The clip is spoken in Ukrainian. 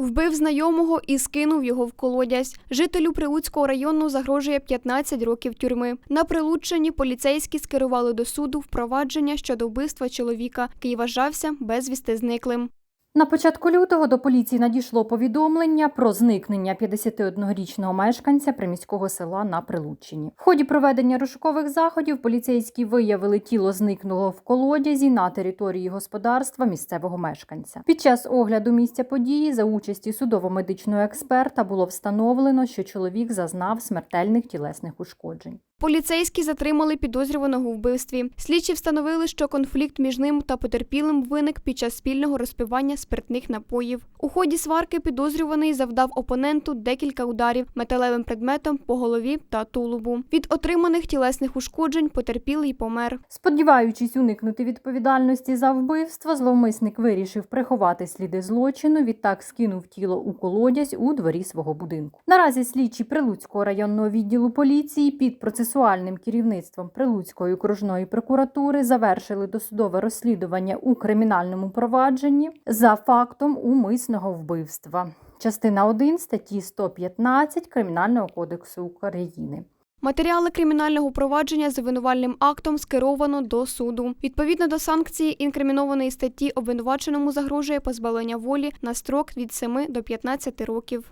Вбив знайомого і скинув його в колодязь. Жителю Прилуцького району загрожує 15 років тюрми. На Прилуччині поліцейські скерували до суду впровадження щодо вбивства чоловіка, який вважався безвісти зниклим. На початку лютого до поліції надійшло повідомлення про зникнення 51-річного мешканця приміського села на Прилуччині. В ході проведення розшукових заходів поліцейські виявили тіло зникнулого в колодязі на території господарства місцевого мешканця. Під час огляду місця події за участі судово-медичного експерта було встановлено, що чоловік зазнав смертельних тілесних ушкоджень. Поліцейські затримали підозрюваного у вбивстві. Слідчі встановили, що конфлікт між ним та потерпілим виник під час спільного розпивання спиртних напоїв. У ході сварки підозрюваний завдав опоненту декілька ударів металевим предметом по голові та тулубу. Від отриманих тілесних ушкоджень потерпілий помер. Сподіваючись уникнути відповідальності за вбивство, зловмисник вирішив приховати сліди злочину. Відтак скинув тіло у колодязь у дворі свого будинку. Наразі слідчі Прилуцького районного відділу поліції під процесуальним керівництвом Прилуцької окружної прокуратури завершили досудове розслідування у кримінальному провадженні за фактом умисного вбивства. Частина 1 статті 115 Кримінального кодексу України. Матеріали кримінального провадження з обвинувальним актом скеровано до суду. Відповідно до санкції інкримінованої статті обвинуваченому загрожує позбавлення волі на строк від 7 до 15 років.